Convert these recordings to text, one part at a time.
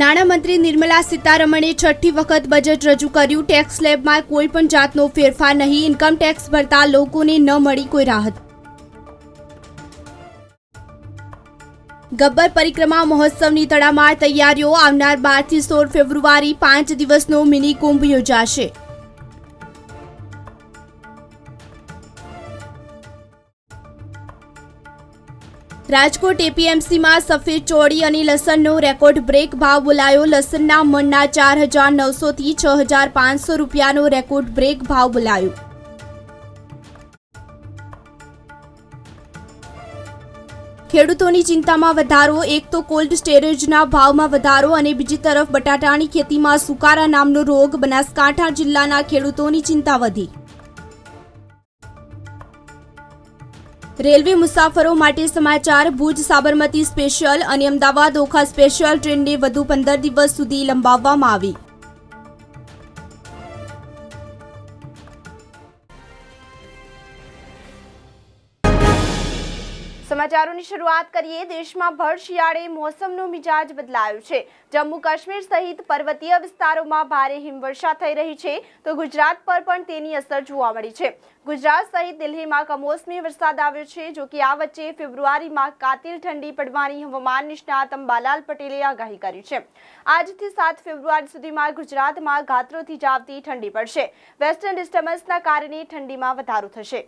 નાણામંત્રી નિર્મલા સીતારમણે છઠ્ઠી વખત બજેટ રજૂ કર્યું. ટેક્સ સ્લેબમાં કોઈ પણ જાતનો ફેરફાર નહીં. ઇન્કમ ટેક્સ ભરતા લોકોને ન મળી કોઈ રાહત. ગબ્બર પરિક્રમા મહોત્સવની તડામાર તૈયારીઓ આવનાર બારથી સોળ ફેબ્રુઆરી પાંચ દિવસનો મિની કુંભ યોજાશે. રાજકોટ એપીએમસીમાં સફેદ ચોળી અને લસણનો રેકોર્ડ બ્રેક ભાવ બોલાયો. લસણના મણના ચાર હજાર નવસોથી છ હજાર પાંચસો રૂપિયાનો રેકોર્ડ બ્રેક ભાવ બોલાયો. ખેડૂતોની ચિંતામાં વધારો. એક તો કોલ્ડ સ્ટોરેજના ભાવમાં વધારો અને બીજી તરફ બટાટાની ખેતીમાં સુકારા નામનો રોગ. બનાસકાંઠા જિલ્લાના ખેડૂતોની ચિંતા વધી. રેલવે મુસાફરો માટે સમાચાર ભુજ સાબરમતી સ્પેશિયલ અને અમદાવાદ ઓખા સ્પેશિયલ ટ્રેનને વધુ પંદર દિવસ સુધી લંબાવવામાં આવી. સમાચારોની શરૂઆત કરીએ. દેશમાં ભર શિયાળે મોસમનો મિજાજ બદલાયો છે. જમ્મુ કાશ્મીર સહિત પર્વતીય વિસ્તારોમાં ભારે હિમવર્ષા થઈ રહી છે. તો ગુજરાત પર પણ તેની અસર જોવા મળી છે. ગુજરાત સહિત દિલ્હીમાં કમોસમી વરસાદ આવ્યો છે, જો કે આ વચ્ચે ફેબ્રુઆરીમાં કાતિલ ઠંડી પડવાની હવામાન નિષ્ણાત અંબાલાલ પટેલે આગાહી કરી છે. આજથી સાત ફેબ્રુઆરી સુધીમાં ગુજરાતમાં ગાત્રોથી જાવતી ઠંડી પડશે. વેસ્ટર્ન ડિસ્ટર્બન્સના કારણે ઠંડીમાં વધારો થશે.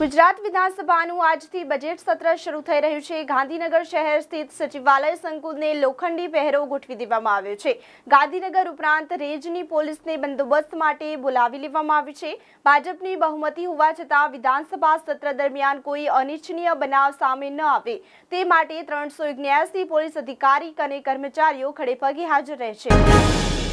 ગુજરાત વિધાનસભાનું આજથી બજેટ સત્ર શરૂ થઈ રહ્યું છે. ગાંધીનગર શહેર સ્થિત સચિવાલય સંકુલને લોખંડી પહેરો ગોઠવી દેવામાં આવ્યો છે. ગાંધીનગર ઉપરાંત રેજની પોલીસને બંદોબસ્ત માટે બોલાવી લેવામાં આવી છે. ભાજપની બહુમતી હોવા છતાં વિધાનસભા સત્ર દરમિયાન કોઈ અનિચ્છનીય બનાવ સામે ન આવે. તે માટે ત્રણસો પોલીસ અધિકારી અને કર્મચારીઓ ખડેપગે હાજર રહેશે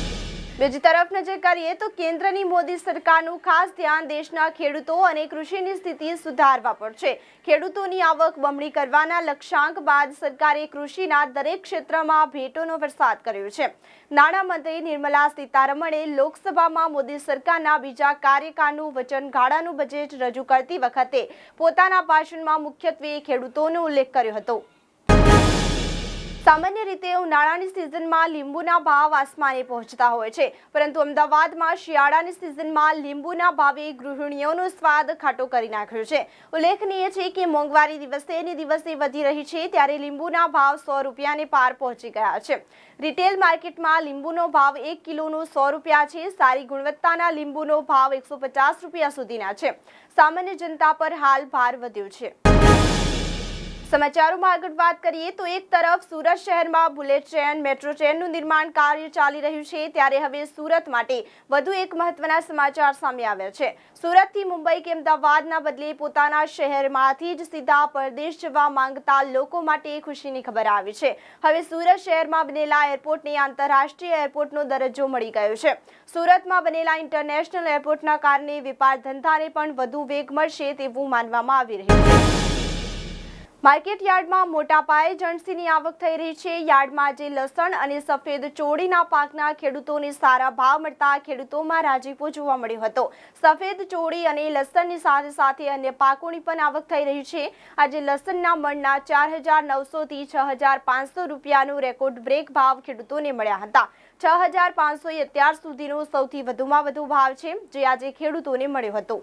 બીજી તરફ નજર કરીએ તો કેન્દ્રની મોદી સરકારનું ખાસ ધ્યાન દેશના ખેડૂતો અને કૃષિની સ્થિતિ સુધારવા પર છે. ખેડૂતોની આવક બમણી કરવાના લક્ષ્યાંક બાદ સરકારે કૃષિના દરેક ક્ષેત્રમાં ભેટોનો વરસાદ કર્યો છે. નાણામંત્રી નિર્મલા સીતારમણે લોકસભામાં મોદી સરકારના બીજા કાર્યકાળનું વચનગાળાનું બજેટ રજૂ કરતી વખતે પોતાના ભાષણમાં મુખ્યત્વે ખેડૂતોનો ઉલ્લેખ કર્યો હતો. સામાન્ય રીતે ઉનાળાની સિઝનમાં લીંબુના ભાવ આસમાને પહોંચતા હોય છે. પરંતુ અમદાવાદમાં શિયાળાની સિઝનમાં લીંબુના ભાવે ગૃહિણીઓનો સ્વાદ ખાટો કરી નાખ્યો છે. ઉલ્લેખનીય છે કે મોંઘવારી દિવસે ને દિવસે વધી રહી છે ત્યારે લીંબુના ભાવ સો રૂપિયાને પાર પહોંચી ગયા છે. રિટેલ માર્કેટમાં લીંબુનો ભાવ એક કિલોનો સો રૂપિયા છે. સારી ગુણવત્તાના લીંબુનો ભાવ એકસો રૂપિયા સુધીના છે. સામાન્ય જનતા પર હાલ ભાર વધ્યો છે. સમાચારોમાં આગળ વાત કરીએ તો એક તરફ સુરત શહેરમાં બુલેટ ટ્રેન, મેટ્રો ટ્રેનનું નિર્માણ કાર્ય ચાલી રહ્યું છે, ત્યારે હવે સુરત માટે વધુ એક મહત્વના સમાચાર સામે આવ્યા છે. સુરતથી મુંબઈ કે અમદાવાદના બદલે પોતાના શહેરમાંથી જ સીધા પરદેશ જવા માંગતા લોકો માટે ખુશીની ખબર આવી છે. હવે સુરત શહેરમાં બનેલા એરપોર્ટને આંતરરાષ્ટ્રીય એરપોર્ટનો દરજ્જો મળી ગયો છે. સુરતમાં બનેલા ઇન્ટરનેશનલ એરપોર્ટના કારણે વેપાર ધંધાને પણ વધુ વેગ મળશે તેવું માનવામાં આવી રહ્યું છે. માર્કેટ યાર્ડમાં મોટા પાયે જણસીની આવક થઈ રહી છે. યાર્ડમાં જે લસણ અને સફેદ ચોળીના પાકના ખેડૂતોને સારા ભાવ મળતા ખેડૂતોમાં રાજીપો જોવા મળ્યો હતો. સફેદ ચોળી અને લસણની સાથે સાથે અન્ય પાકોની પણ આવક થઈ રહી છે. આજે લસણના મણના ચાર હજાર નવસોથી છ હજાર પાંચસો રૂપિયાનો રેકોર્ડ બ્રેક ભાવ ખેડૂતોને મળ્યા હતા. છ હજાર પાંચસો અત્યાર સુધીનો સૌથી વધુમાં વધુ ભાવ છે, જે આજે ખેડૂતોને મળ્યો હતો.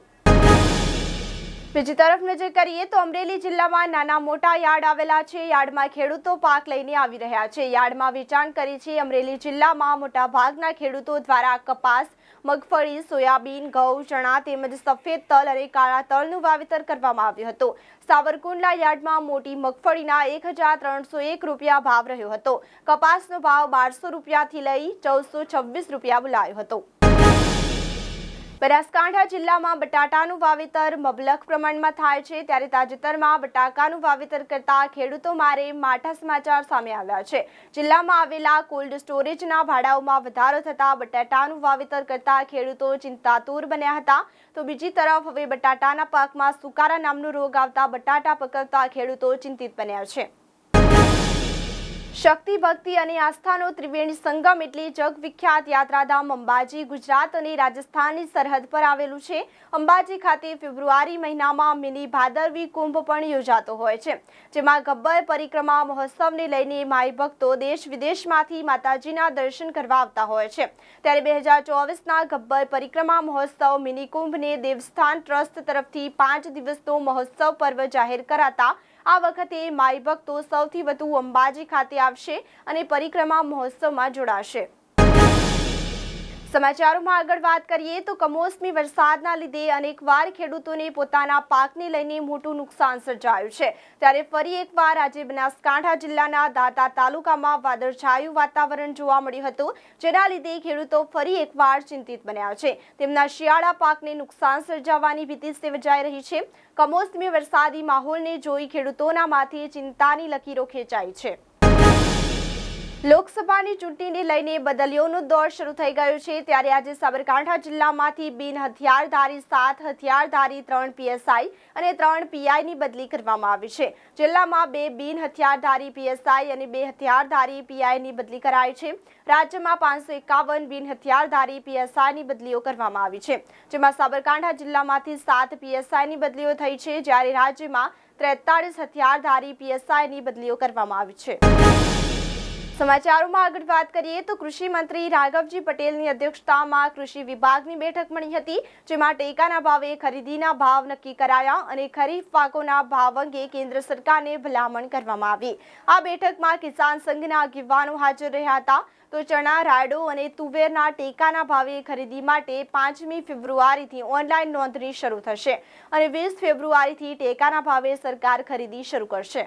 બીજી તરફ નજર કરીએ તો અમરેલી જિલ્લામાં નાના મોટા યાર્ડ આવેલા છે. યાર્ડમાં ખેડૂતો પાક લઈને આવી રહ્યા છે. યાર્ડમાં વેચાણ કરી છે અમરેલી જિલ્લામાં મોટા ભાગના ખેડૂતો દ્વારા કપાસ, મગફળી, સોયાબીન, ઘઉં, ચણા તેમજ સફેદ તલ અને કાળા તલનું વાવેતર કરવામાં આવ્યું હતું. સાવરકુંડલા યાર્ડમાં મોટી મગફળીના એક હજાર ત્રણસો એક રૂપિયા ભાવ રહ્યો હતો. કપાસનો ભાવ બારસો રૂપિયાથી લઈ ચૌદસો છવ્વીસ રૂપિયા બોલાયો હતો. બનાસકાંઠા જિલ્લામાં બટાટાનું વાવેતર મબલખ પ્રમાણમાં થાય છે, ત્યારે તાજેતરમાં બટાકાનું વાવેતર કરતા ખેડૂતો મારે માઠા સમાચાર સામે આવ્યા છે. જિલ્લામાં આવેલા કોલ્ડ સ્ટોરેજના ભાડાઓમાં વધારો થતા બટાટાનું વાવેતર કરતા ખેડૂતો ચિંતાતુર બન્યા હતા. તો બીજી તરફ હવે બટાટાના પાકમાં સુકારા નામનો રોગ આવતા બટાટા પકવતા ખેડૂતો ચિંતિત બન્યા છે. શક્તિ ભક્તિ અને આસ્થાનો ત્રિવેણી સંગમ એટલે જગવિખ્યાત યાત્રાધામ અંબાજી ગુજરાત અને રાજસ્થાનની સરહદ પર આવેલું છે. અંબાજી ખાતે ફેબ્રુઆરી મહિનામાં મિની ભાદરવી કુંભ પણ યોજાતો હોય છે. જેમાં ગબ્બર પરિક્રમા મહોત્સવને લઈને માઈ ભક્તો દેશ વિદેશમાંથી માતાજીના દર્શન કરવા આવતા હોય છે. ત્યારે બે હજાર ચોવીસના ગબ્બર પરિક્રમા મહોત્સવ મિની કુંભને દેવસ્થાન ટ્રસ્ટ તરફથી પાંચ દિવસનો મહોત્સવ પર્વ જાહેર કરાતા આ વખતે માઈ ભક્તો સૌથી વધુ અંબાજી ખાતે આવશે અને પરિક્રમા મહોત્સવમાં જોડાશે. સમાચારોમાં આગળ વાત કરીએ તો કમોસમી વરસાદના લીધે અનેકવાર ખેડૂતોને પોતાના પાકને લઈને મોટું નુકસાન સર્જાયું છે. ત્યારે ફરી એકવાર આજે બનાસકાંઠા જિલ્લાના દાતા તાલુકામાં વાદળછાયું વાતાવરણ જોવા મળ્યું હતું, જેના લીધે ખેડૂતો ફરી એકવાર ચિંતિત બન્યા છે. તેમના શિયાળા પાકને નુકસાન સર્જાવાની ભીતિ સેવજાઈ રહી છે. કમોસમી વરસાદી માહોલને જોઈ ખેડૂતોના માથે ચિંતાની લકીરો ખેંચાઈ છે. લોકસભાની ચૂંટણીને લઈને બદલીઓનો દોર શરૂ થઈ ગયો છે. ત્યારે આજે સાબરકાંઠા જિલ્લામાંથી બિન હથિયારધારી, સાત હથિયારધારી, ત્રણ પીએસઆઈ અને ત્રણ પીઆઈની બદલી કરવામાં આવી છે. જિલ્લામાં બે બિન હથિયારધારી પીએસઆઈ અને બે હથિયારધારી પીઆઈની બદલી કરાઈ છે. રાજ્યમાં પાંચસો એકાવન બિન હથિયારધારી પીએસઆઈની બદલીઓ કરવામાં આવી છે. જેમાં સાબરકાંઠા જિલ્લામાંથી સાત પીએસઆઈની બદલીઓ થઈ છે. જ્યારે રાજ્યમાં ત્રેતાળીસ હથિયારધારી પીએસઆઈની બદલીઓ કરવામાં આવી છે. સમાચારોમાં આગળ વાત કરીએ તો કૃષિ મંત્રી રાઘવજી પટેલની અધ્યક્ષતામાં કૃષિ વિભાગની બેઠક મળી હતી, જેમાં ટેકાના ભાવે ખરીદીના ભાવ નક્કી કરાયા અને ખરીફ પાકોના ભાવ અંગે કેન્દ્ર સરકારને ભલામણ કરવામાં આવી. આ બેઠકમાં કિસાન સંઘના આગેવાનો હાજર રહ્યા હતા. તો ચણા, રાયડો અને તુવેરના ટેકાના ભાવે ખરીદી માટે પાંચમી ફેબ્રુઆરીથી ઓનલાઈન નોંધણી શરૂ થશે અને વીસ ફેબ્રુઆરીથી ટેકાના ભાવે સરકાર ખરીદી શરૂ કરશે.